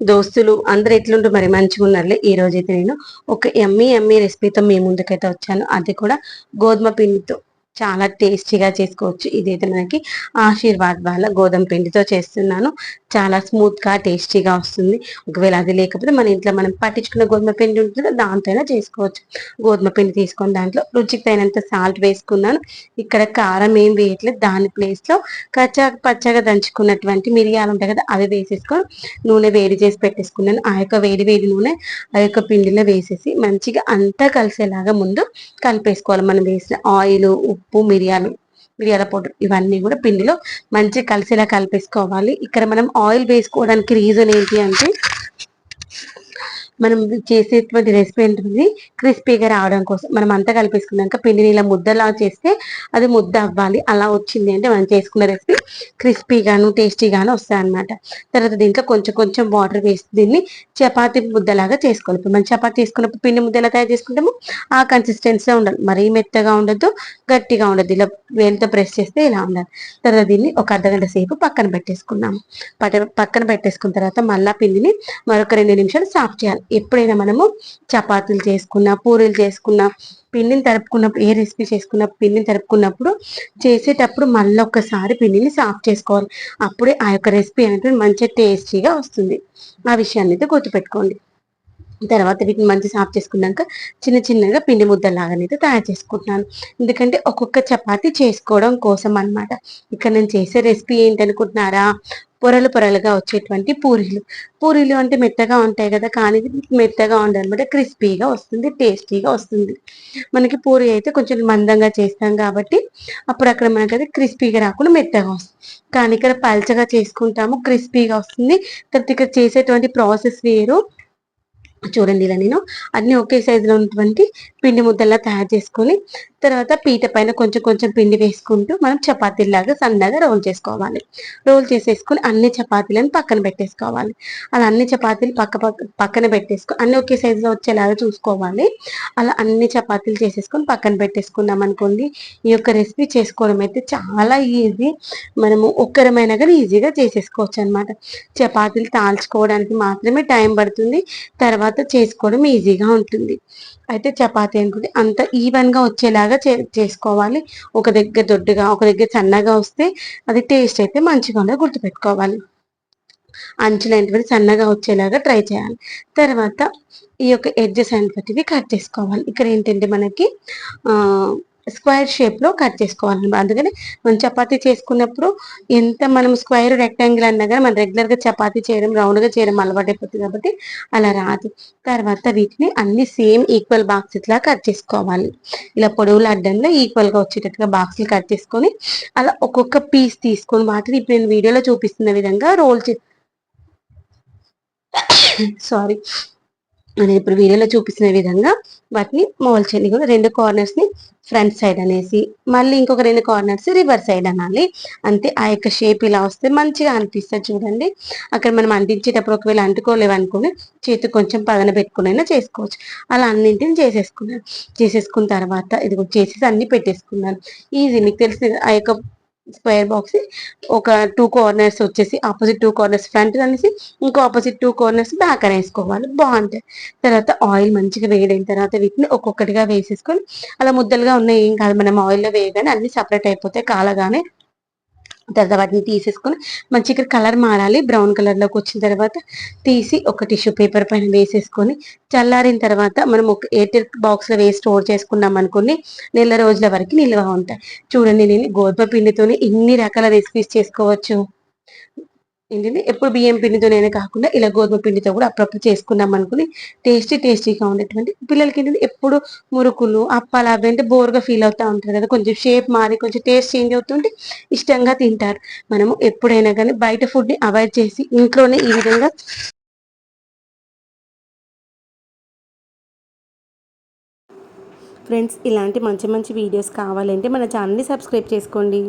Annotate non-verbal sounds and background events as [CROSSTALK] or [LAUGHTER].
దోస్తులు అందరు ఎట్లుంటూ మరి? మంచిగా ఉన్నారులే? ఈ రోజు అయితే నేను ఒక ఎమ్మీ ఎమ్మీ రెసిపీతో మీ ముందుకైతే వచ్చాను. అది కూడా గోధుమ పిండితో. చాలా టేస్టీగా చేసుకోవచ్చు. ఇదైతే మనకి ఆశీర్వాద్ వాళ్ళ గోధుమ పిండితో చేస్తున్నాను. చాలా స్మూత్గా టేస్టీగా వస్తుంది. ఒకవేళ అది లేకపోతే మన ఇంట్లో మనం పట్టించుకున్న గోధుమ పిండి ఉంటుంది దాంతో అయినా చేసుకోవచ్చు. గోధుమ పిండి తీసుకొని దాంట్లో రుచికి తగినంత సాల్ట్ వేసుకున్నాను. ఇక్కడ కారం ఏం వేయట్లేదు. దాని ప్లేస్లో కచ్చా పచ్చగా దంచుకున్నటువంటి మిరియాలు ఉంటాయి కదా అవి వేసేసుకొని నూనె వేడి చేసి పెట్టేసుకున్నాను. ఆ యొక్క వేడి వేడి నూనె ఆ యొక్క పిండిలో వేసేసి మంచిగా అంతా కలిసేలాగా ముందు కలిపేసుకోవాలి. మనం వేసిన ఆయిల్ ఉప్పు మిరియాలు మిరియాల పౌడర్ ఇవన్నీ కూడా పిండిలో మంచి కలిసేలా కలిపేసుకోవాలి. ఇక్కడ మనం ఆయిల్ వేసుకోవడానికి రీజన్ ఏంటి అంటే మనం చేసేటువంటి రెసిపీ ఏంటిది? క్రిస్పీగా రావడం కోసం. మనం అంతా కలిపేసుకున్నాక పిండిని ఇలా ముద్దలా చేస్తే అది ముద్ద అవ్వాలి. అలా వచ్చింది అంటే మనం చేసుకున్న రెసిపీ క్రిస్పీగాను టేస్టీగాను వస్తాయి అనమాట తర్వాత దీంట్లో కొంచెం కొంచెం వాటర్ వేసి దీన్ని చపాతి ముద్దలాగా చేసుకోవాలి. ఇప్పుడు మనం చపాతి చేసుకున్నప్పుడు పిండి ముద్ద ఎలా తయారు చేసుకుంటాము? ఆ కన్సిస్టెన్సీలో ఉండాలి. మరీ మెత్తగా ఉండదు గట్టిగా ఉండదు ఇలా వేలతో ప్రెస్ చేస్తే ఇలా ఉండాలి. తర్వాత దీన్ని ఒక అర్ధగంట సేపు పక్కన పెట్టేసుకున్నాము పక్కన పెట్టేసుకున్న తర్వాత మళ్ళా పిండిని మరొక రెండు నిమిషాలు సాఫ్ చేయాలి. ఎప్పుడైనా మనము చపాతీలు చేసుకున్నా పూరీలు చేసుకున్నా పిండిని తరుపుకున్నప్పుడు ఏ రెసిపీ చేసుకున్న పిండిని తరుపుకున్నప్పుడు చేసేటప్పుడు మళ్ళీ ఒక్కసారి పిండిని సాఫ్ చేసుకోవాలి. అప్పుడే ఆ యొక్క రెసిపీ అనేది మంచిగా టేస్టీగా వస్తుంది. ఆ విషయాన్ని అయితే గుర్తుపెట్టుకోండి. తర్వాత వీటిని మంచి సాఫ్ చేసుకున్నాక చిన్న చిన్నగా పిండి ముద్దలాగానైతే తయారు చేసుకుంటున్నాను. ఎందుకంటే ఒక్కొక్క చపాతి చేసుకోవడం కోసం అనమాట ఇక్కడ నేను చేసే రెసిపీ ఏంటనుకుంటున్నారా పొరలు పొరలుగా వచ్చేటువంటి పూరీలు. పూరీలు అంటే మెత్తగా ఉంటాయి కదా కానీ మెత్తగా ఉండాలన్నమాట. క్రిస్పీగా వస్తుంది టేస్టీగా వస్తుంది. మనకి పూరి అయితే కొంచెం మందంగా చేస్తాం కాబట్టి అప్పుడు అక్కడ మనకి అది క్రిస్పీగా రాకుండా మెత్తగా వస్తుంది. కానీ ఇక్కడ పల్చగా చేసుకుంటాము క్రిస్పీగా వస్తుంది. తర్వాత ఇక్కడ చేసేటువంటి ప్రాసెస్ వేరు. చూడండి ఇలా నేను అన్ని ఒకే సైజులో ఉన్నటువంటి పిండి ముద్దలా తయారు చేసుకొని తర్వాత పీట పైన కొంచెం కొంచెం పిండి వేసుకుంటూ మనం చపాతీలాగా సన్నగా రోల్ చేసుకోవాలి. రోల్ చేసేసుకొని అన్ని చపాతీలను పక్కన పెట్టేసుకోవాలి. అలా అన్ని చపాతీలు పక్క పక్కన పెట్టేసుకో అన్ని ఒకే సైజులో వచ్చేలాగా చూసుకోవాలి. అలా అన్ని చపాతీలు చేసేసుకొని పక్కన పెట్టేసుకున్నాం అనుకోండి. ఈ యొక్క రెసిపీ చేసుకోవడం అయితే చాలా ఈజీ మనము ఒక్కరమైనా కానీ ఈజీగా చేసేసుకోవచ్చు అనమాట చపాతీలు తాల్చుకోవడానికి మాత్రమే టైం పడుతుంది. తర్వాత తర్వాత చేసుకోవడం ఈజీగా ఉంటుంది. అయితే చపాతీ అనుకుంటే అంత ఈవెన్గా వచ్చేలాగా వచ్చేలాగా చేసుకోవాలి. ఒక దగ్గర దొడ్డుగా ఒక దగ్గర సన్నగా వస్తే అది టేస్ట్ అయితే మంచిగా ఉండదు గుర్తుపెట్టుకోవాలి. అంచులు ఏంటంటే సన్నగా వచ్చేలాగా ట్రై చేయాలి. తర్వాత ఈ యొక్క ఎడ్జెస్ అనేటివి కట్ చేసుకోవాలి. ఇక్కడ ఏంటంటే మనకి స్క్వేర్ షేప్లో కట్ చేసుకోవాలి. అందుకని మనం చపాతీ చేసుకున్నప్పుడు ఎంత మనం స్క్వేర్ రెక్టాంగిల్ అన్నా కానీ మనం రెగ్యులర్గా చపాతీ చేయడం రౌండ్గా చేయడం అలవాటు అయిపోతుంది కాబట్టి అలా రాదు. తర్వాత వీటిని అన్ని సేమ్ ఈక్వల్ బాక్స్ ఇట్లా కట్ చేసుకోవాలి. ఇలా పొడవులు అడ్డంలో ఈక్వల్గా వచ్చేటట్టుగా బాక్స్లు కట్ చేసుకొని అలా ఒక్కొక్క పీస్ తీసుకొని వాటిని ఇప్పుడు నేను వీడియోలో చూపిస్తున్న విధంగా రోల్ చే [COUGHS] సారీ. అనేది ఇప్పుడు వీడియోలో చూపిస్తున్న విధంగా వాటిని మోల్ చేయాలి కూడా రెండు కార్నర్స్ని ఫ్రంట్ సైడ్ అనేసి మళ్ళీ ఇంకొక రెండు కార్నర్స్ రివర్స్ సైడ్ అనాలి. అంతే ఆ యొక్క షేప్ ఇలా వస్తే మంచిగా అనిపిస్తుంది చూడండి. అక్కడ మనం అంటించేటప్పుడు ఒకవేళ అంటుకోలేవు అనుకుని చేతి కొంచెం పదన పెట్టుకునైనా చేసుకోవచ్చు. అలా అన్నింటిని చేసేసుకున్నాను. చేసేసుకున్న తర్వాత ఇది చేసేసి అన్ని పెట్టేసుకున్నాను. ఈజీ మీకు తెలిసిన ఆ యొక్క స్క్వేర్ బాక్స్ ఒక టూ కార్నర్స్ వచ్చేసి ఆపోజిట్ టూ కార్నర్స్ ఫ్రంట్ అనేసి ఇంకో ఆపోజిట్ టూ కార్నర్స్ బ్యాక్ అని వేసుకోవాలి బాగుంటాయి. తర్వాత ఆయిల్ మంచిగా వేడైన తర్వాత వీటిని ఒక్కొక్కటిగా వేసేసుకొని అలా ముద్దలుగా ఉన్నాయి. ఏం కాదు మనం ఆయిల్లో వేయగానే అన్ని సపరేట్ అయిపోతాయి. కాలగానే తర్వాత వాటిని తీసేసుకొని మంచిగా కలర్ మారాలి. బ్రౌన్ కలర్లోకి వచ్చిన తర్వాత తీసి ఒక టిష్యూ పేపర్ పైన వేసేసుకొని చల్లారిన తర్వాత మనం ఒక ఎయిర్ బాక్స్లో వేసి స్టోర్ చేసుకున్నాం అనుకుని నెల రోజుల వరకు నిల్వ ఉంటాయి. చూడండి నేను గోధుమ పిండితోనే ఇన్ని రకాల రెసిపీస్ చేసుకోవచ్చు. ఏంటంటే ఎప్పుడు బియ్యం పిండితోనైనా కాకుండా ఇలా గోధుమ పిండితో కూడా అప్పుడప్పుడు చేసుకున్నాం అనుకుని టేస్టీ టేస్టీగా ఉండేటువంటి పిల్లలకి ఏంటంటే ఎప్పుడు మురుకులు అప్పాలు అవి అంటే బోర్గా ఫీల్ అవుతూ ఉంటారు కదా. కొంచెం షేప్ మారి కొంచెం టేస్ట్ చేంజ్ అవుతుంటే ఇష్టంగా తింటారు. మనము ఎప్పుడైనా కానీ బయట ఫుడ్ని అవాయిడ్ చేసి ఇంట్లోనే ఈ విధంగా ఫ్రెండ్స్ ఇలాంటి మంచి మంచి వీడియోస్ కావాలంటే మన ఛానల్ని సబ్స్క్రైబ్ చేసుకోండి.